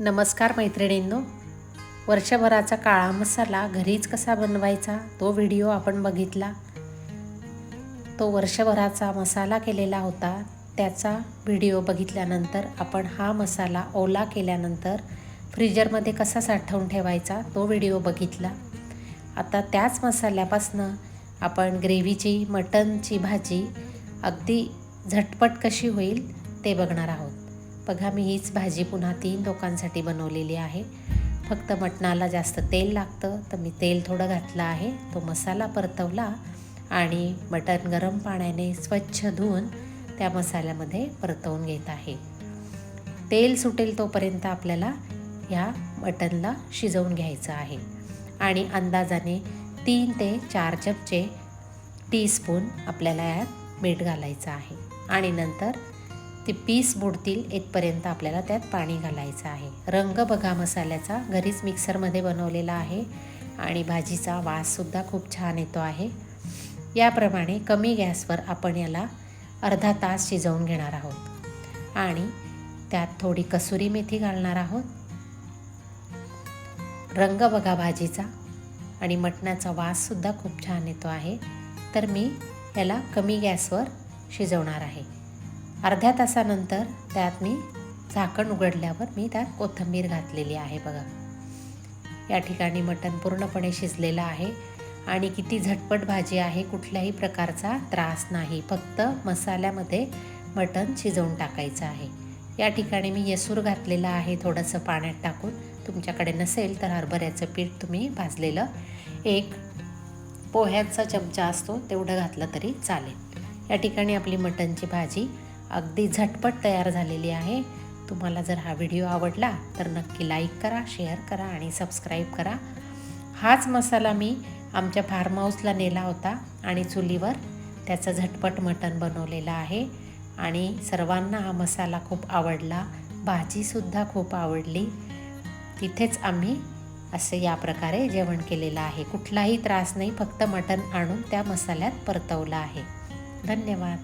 नमस्कार मैत्रिणींनो. वर्षभराचा काळा मसाला घरीच कसा बनवायचा तो व्हिडिओ आपण बघितला. तो वर्षभराचा मसाला केलेला होता. त्याचा व्हिडिओ बघितल्यानंतर आपण हा मसाला ओला केल्यानंतर फ्रीजरमध्ये कसा साठवून ठेवायचा तो व्हिडिओ बघितला. आता त्याच मसाल्यापासनं आपण ग्रेव्हीची मटनची भाजी अगदी झटपट कशी होईल ते बघणार आहोत. बघा मी हीच भाजी पुन्हा तीन लोकांसाठी बनवलेली आहे. फक्त मटणाला जास्त तेल लागतं तर मी तेल थोडं घातलं आहे. तो मसाला परतवला आणि मटण गरम पाण्याने स्वच्छ धुवून त्या मसाल्यामध्ये परतवून घेत आहे. तेल सुटेल तोपर्यंत आपल्याला ह्या मटनला शिजवून घ्यायचं आहे. आणि अंदाजाने तीन ते चार चमचे टीस्पून आपल्याला यात मीठ घालायचं आहे. आणि नंतर ते पीस बुडतील इथपर्यंत आपल्याला त्यात पाणी घालायचं आहे. रंग बघा मसाल्याचा. घरीच मिक्सरमध्ये बनवलेला आहे आणि भाजीचा वाससुद्धा खूप छान येतो आहे. याप्रमाणे कमी गॅसवर आपण याला अर्धा तास शिजवून घेणार आहोत. आणि त्यात थोडी कसुरी मेथी घालणार आहोत. रंग बघा भाजीचा आणि मटणाचा वाससुद्धा खूप छान येतो आहे. तर मी याला कमी गॅसवर शिजवणार आहे. अर्ध्या तासानंतर त्यात मी झाकण उघडल्यावर मी त्यात कोथिंबीर घातलेली आहे बघा. या ठिकाणी मटण पूर्णपणे शिजलेलं आहे आणि किती झटपट भाजी आहे कुठल्याही प्रकारचा त्रास नाही. फक्त मसाल्यामध्ये मटण शिजवून टाकायचं आहे. या ठिकाणी मी येसूर घातलेलं आहे थोडंसं पाण्यात टाकून. तुमच्याकडे नसेल तर हरभऱ्याचं पीठ तुम्ही भाजलेलं एक पोह्यांचा चमचा असतो तेवढं घातलं तरी चालेल. या ठिकाणी आपली मटणची भाजी अगदी झटपट तयार झालेली आहे. तुम्हाला जर हा व्हिडिओ आवडला तर नक्की लाईक करा शेअर करा आणि सबस्क्राईब करा. हाच मसाला मी आमच्या फार्म हाऊसला नेला होता आणि चुलीवर त्याचं झटपट मटण बनवलेलं आहे. आणि सर्वांना हा मसाला खूप आवडला. भाजीसुद्धा खूप आवडली. तिथेच आम्ही असे या प्रकारे जेवण केलेलं आहे. कुठलाही त्रास नाही फक्त मटण आणून त्या मसाल्यात परतवलं आहे. धन्यवाद.